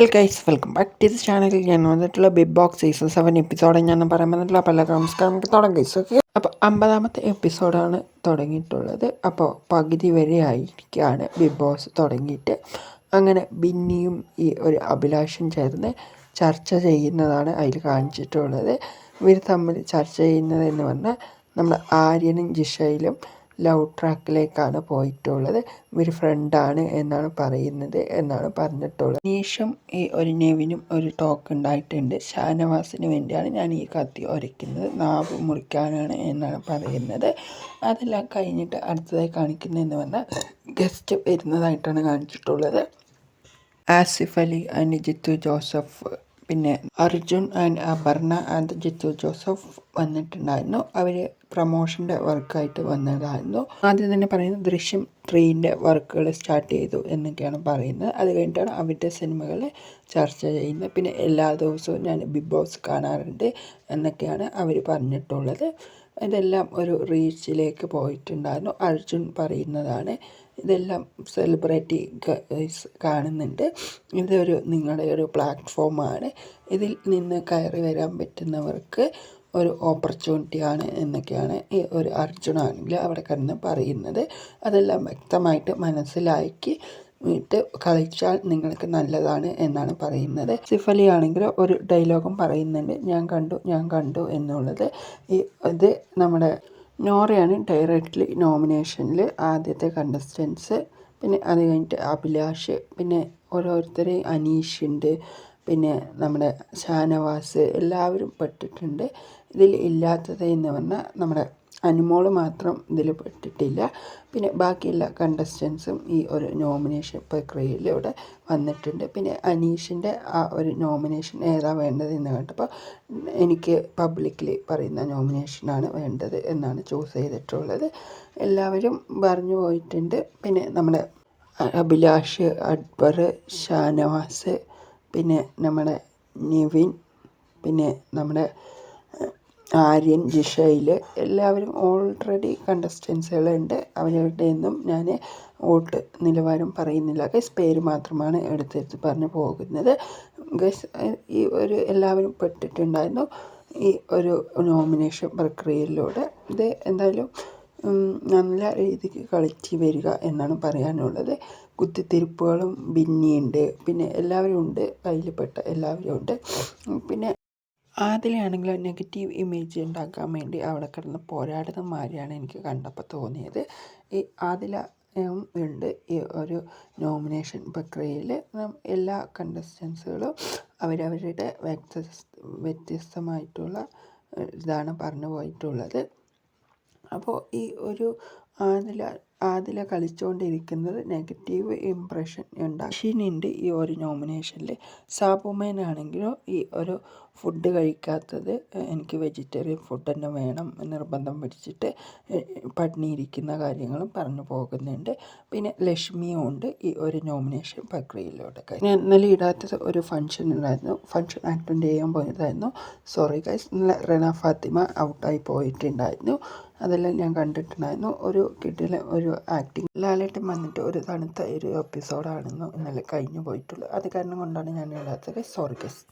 Hello guys welcome back to the ചാനലിൽ ഞാൻ വന്നിട്ടുള്ള Bigg Boss season seven episode ഞാൻ പറയാൻ വന്നിട്ടുള്ള പല നമസ്കാരം തുടങ്ങാം ഗൈസ് ഓക്കെ അപ്പോൾ അമ്പതാമത്തെ എപ്പിസോഡാണ് തുടങ്ങിയിട്ടുള്ളത്. അപ്പോൾ പകുതി വരെ ആയിരിക്കുകയാണ് ബിഗ് ബോസ് തുടങ്ങിയിട്ട്. അങ്ങനെ ബിന്നിയും ഈ ഒരു അഭിലാഷം ചേർന്ന് ചർച്ച ചെയ്യുന്നതാണ് അതിൽ കാണിച്ചിട്ടുള്ളത്. ഇവർ തമ്മിൽ ചർച്ച ചെയ്യുന്നതെന്ന് പറഞ്ഞാൽ നമ്മുടെ ആര്യനും ജിഷയിലും ലവ് ട്രാക്കിലേക്കാണ് പോയിട്ടുള്ളത്. ഇവർ ഫ്രണ്ടാണ് എന്നാണ് പറയുന്നത് എന്നാണ് പറഞ്ഞിട്ടുള്ളത്. നീഷും ഈ ഒരു നെവിനും ഒരു ടോക്ക് ഉണ്ടായിട്ടുണ്ട്. ഷാനവാസിന് വേണ്ടിയാണ് ഞാൻ ഈ കത്തി ഉരയ്ക്കുന്നത് നാവ് മുറിക്കാനാണ് എന്നാണ് പറയുന്നത്. അതെല്ലാം കഴിഞ്ഞിട്ട് അടുത്തതായി കാണിക്കുന്നതെന്ന് പറഞ്ഞാൽ ഗസ്റ്റ് വരുന്നതായിട്ടാണ് കാണിച്ചിട്ടുള്ളത്. ആസിഫ് അലി ആൻഡ് ജിത്തു ജോസഫ്. പിന്നെ അർജുൻ ആൻഡ് അപർണ ആൻഡ് ജിത്തു ജോസഫ് വന്നിട്ടുണ്ടായിരുന്നു. അവർ പ്രൊമോഷന്റെ വർക്കായിട്ട് വന്നതായിരുന്നു. ആദ്യം തന്നെ പറയുന്നത് ദൃശ്യം ത്രീന്റെ വർക്കുകൾ സ്റ്റാർട്ട് ചെയ്തു എന്നൊക്കെയാണ് പറയുന്നത്. അത് കഴിഞ്ഞിട്ടാണ് അവരുടെ സിനിമകൾ ചർച്ച ചെയ്യുന്നത്. പിന്നെ എല്ലാ ദിവസവും ഞാൻ ബിഗ് ബോസ് കാണാറുണ്ട് എന്നൊക്കെയാണ് അവർ പറഞ്ഞിട്ടുള്ളത്. ഇതെല്ലാം ഒരു റീച്ചിലേക്ക് പോയിട്ടുണ്ടായിരുന്നു. അർജുൻ പറയുന്നതാണ് ഇതെല്ലാം സെലിബ്രിറ്റി കാണുന്നുണ്ട്. ഇതൊരു നിങ്ങളുടെ ഒരു പ്ലാറ്റ്ഫോമാണ് ഇതിൽ നിന്ന് കയറി വരാൻ പറ്റുന്നവർക്ക് ഒരു ഓപ്പർച്യൂണിറ്റിയാണ് എന്നൊക്കെയാണ് ഈ ഒരു അർജുനാണെങ്കിൽ അവിടെ കിടന്ന് പറയുന്നത്. അതെല്ലാം വ്യക്തമായിട്ട് മനസ്സിലാക്കി ഇട്ട് കളിച്ചാൽ നിങ്ങൾക്ക് നല്ലതാണ് എന്നാണ് പറയുന്നത്. സിഫലി ആണെങ്കിൽ ഒരു ഡയലോഗും പറയുന്നുണ്ട്. ഞാൻ കണ്ടു ഞാൻ കണ്ടു എന്നുള്ളത്. ഈ ഇത് നമ്മുടെ നോറയാണ് ഡയറക്റ്റ്ലി നോമിനേഷനിൽ ആദ്യത്തെ കണ്ടസ്റ്റൻസ് പിന്നെ അത് കഴിഞ്ഞിട്ട് അഭിലാഷ് പിന്നെ ഓരോരുത്തരെയും അനീഷ് ഉണ്ട്. പിന്നെ നമ്മുടെ ഷാനവാസ് എല്ലാവരും പെട്ടിട്ടുണ്ട്. ഇതിൽ ഇല്ലാത്തത് എന്ന് പറഞ്ഞാൽ നമ്മുടെ അനുമോൾ മാത്രം ഇതിൽ പെട്ടിട്ടില്ല. പിന്നെ ബാക്കിയെല്ലാ കണ്ടസ്റ്റൻസും ഈ ഒരു നോമിനേഷൻ പ്രക്രിയയിലൂടെ വന്നിട്ടുണ്ട്. പിന്നെ അനീഷിന്റെ ആ ഒരു നോമിനേഷൻ ഏതാ വേണ്ടത് എന്ന് കേട്ടപ്പോൾ എനിക്ക് പബ്ലിക്കലി പറയുന്ന നോമിനേഷനാണ് വേണ്ടത് എന്നാണ് ചൂസ് ചെയ്തിട്ടുള്ളത്. എല്ലാവരും പറഞ്ഞു പോയിട്ടുണ്ട്. പിന്നെ നമ്മുടെ അഭിലാഷ് അക്ബർ ഷാനവാസ് പിന്നെ നമ്മുടെ നിവിൻ പിന്നെ നമ്മുടെ ആര്യൻ ജിഷയിൽ എല്ലാവരും ഓൾറെഡി കണ്ടസ്റ്റൻസുകളുണ്ട് അവരുടെ ഒന്നും ഞാൻ വോട്ട് നിലവാരം പറയുന്നില്ല. ഗസ് പേര് മാത്രമാണ് എടുത്തെടുത്ത് പറഞ്ഞു പോകുന്നത്. ഗസ് ഈ ഒരു എല്ലാവരും പെട്ടിട്ടുണ്ടായിരുന്നു ഈ ഒരു നോമിനേഷൻ പ്രക്രിയയിലൂടെ. ഇത് എന്തായാലും നല്ല രീതിക്ക് കളിച്ച് വരിക എന്നാണ് പറയാനുള്ളത്. കുത്തിത്തിരിപ്പുകളും ബിന്നിയുണ്ട്. പിന്നെ എല്ലാവരും ഉണ്ട്. അതിൽപ്പെട്ട എല്ലാവരും ഉണ്ട്. പിന്നെ ആദ്യമാണെങ്കിൽ നെഗറ്റീവ് ഇമേജ് ഉണ്ടാക്കാൻ വേണ്ടി അവിടെ കിടന്ന് പോരാടുന്ന മാതിരിയാണ് എനിക്ക് കണ്ടപ്പോൾ തോന്നിയത്. ഈ ആദില ഉണ്ട്. ഈ ഒരു നോമിനേഷൻ പ്രക്രിയയിൽ എല്ലാ കണ്ടസ്റ്റൻസുകളും അവരവരുടെ വ്യത്യസ്ത വ്യത്യസ്തമായിട്ടുള്ള ഇതാണ് പറഞ്ഞു പോയിട്ടുള്ളത്. അപ്പോൾ ഈ ഒരു ആദില ആതില കളിച്ചുകൊണ്ടിരിക്കുന്നത് നെഗറ്റീവ് ഇമ്പ്രഷൻ ഷീനിന്റെ ഈ ഒരു നോമിനേഷനിൽ സാബുമേനാണെങ്കിലോ ഈ ഒരു ഫുഡ് കഴിക്കാത്തത് എനിക്ക് വെജിറ്റേറിയൻ ഫുഡ് തന്നെ വേണം നിർബന്ധം പിടിച്ചിട്ട് പട്ടിണിയിരിക്കുന്ന കാര്യങ്ങളും പറഞ്ഞു പോകുന്നുണ്ട്. പിന്നെ ലക്ഷ്മിയും ഉണ്ട് ഈ ഒരു നോമിനേഷൻ പ്രക്രിയയിലൂടെ ഞാൻ ഇന്നലെ ഇടാത്ത ഒരു ഫംഗ്ഷൻ ഉണ്ടായിരുന്നു. ഫംഗ്ഷൻ അറ്റൻഡ് ചെയ്യാൻ പോയതായിരുന്നു. സോറി ഗൈസ് ഇന്നലെ റെന ഫാത്തിമ ഔട്ടായി പോയിട്ടുണ്ടായിരുന്നു. അതെല്ലാം ഞാൻ കണ്ടിട്ടുണ്ടായിരുന്നു. ഒരു കിട്ടിയ ഒരു ആക്ടിങ് ലാലേട്ടൻ വന്നിട്ട് ഒരു തണുത്ത ഒരു എപ്പിസോഡാണെന്ന് ഇന്നലെ കഴിഞ്ഞു പോയിട്ടുള്ളത് അത് കാരണം കൊണ്ടാണ് ഞാൻ ഇടാത്തത്. Sorry guess